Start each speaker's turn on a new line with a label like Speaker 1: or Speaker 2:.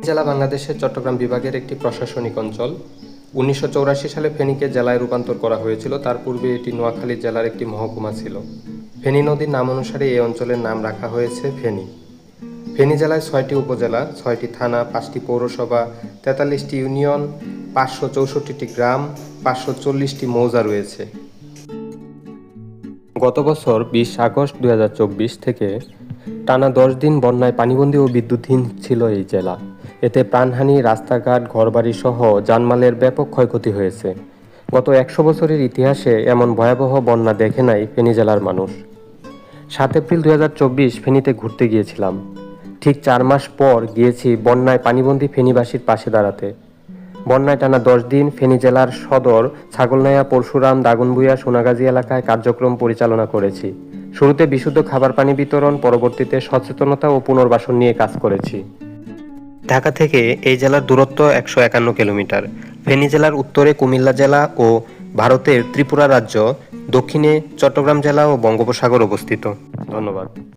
Speaker 1: জেলা বাংলাদেশের চট্টগ্রাম বিভাগের একটি প্রশাসনিক অঞ্চল। উনিশশো সালে ফেনীকে জেলায় রূপান্তর করা হয়েছিল। তার পূর্বে এটি নোয়াখালী জেলার একটি মহকুমা ছিল। ফেনী নদীর নাম অনুসারে এই অঞ্চলের নাম রাখা হয়েছে ফেনী। ফেনী জেলায় ছয়টি উপজেলা, ছয়টি থানা, পাঁচটি পৌরসভা, তেতাল্লিশটি ইউনিয়ন, পাঁচশো চৌষট্টিটি গ্রাম, পাঁচশো চল্লিশটি মৌজা রয়েছে। গত বছর বিশ আগস্ট দুই হাজার চব্বিশ থেকে টানা দশ দিন বন্যায় পানিবন্দী ও বিদ্যুৎহীন ছিল এই জেলা। এতে প্রাণহানি, রাস্তাঘাট ঘরবাড়ি সহ জানমালের ব্যাপক ক্ষয়ক্ষতি হয়েছে। গত একশো বছরের ইতিহাসে এমন ভয়াবহ বন্যা দেখে নাই ফেনী জেলার মানুষ। সাত এপ্রিল দু চব্বিশ ফেনীতে ঘুরতে গিয়েছিলাম। ঠিক চার মাস পর গিয়েছি বন্যায় পানিবন্দী ফেনীবাসীর পাশে দাঁড়াতে। বন্যায় টানা দশ দিন ফেনী জেলার সদর ছাগলনাইয়া, পরশুরাম, দাগনভূঞা, সোনাগাজী এলাকায় কার্যক্রম পরিচালনা করেছি। শুরুতে বিশুদ্ধ খাবার পানি বিতরণ, পরবর্তীতে সচেতনতা ও পুনর্বাসন নিয়ে কাজ করেছি। ঢাকা থেকে এই জেলার দূরত্ব একশো একান্ন কিলোমিটার। ফেনী জেলার উত্তরে কুমিল্লা জেলা ও ভারতের ত্রিপুরা রাজ্য, দক্ষিণে চট্টগ্রাম জেলা ও বঙ্গোপসাগর অবস্থিত। ধন্যবাদ।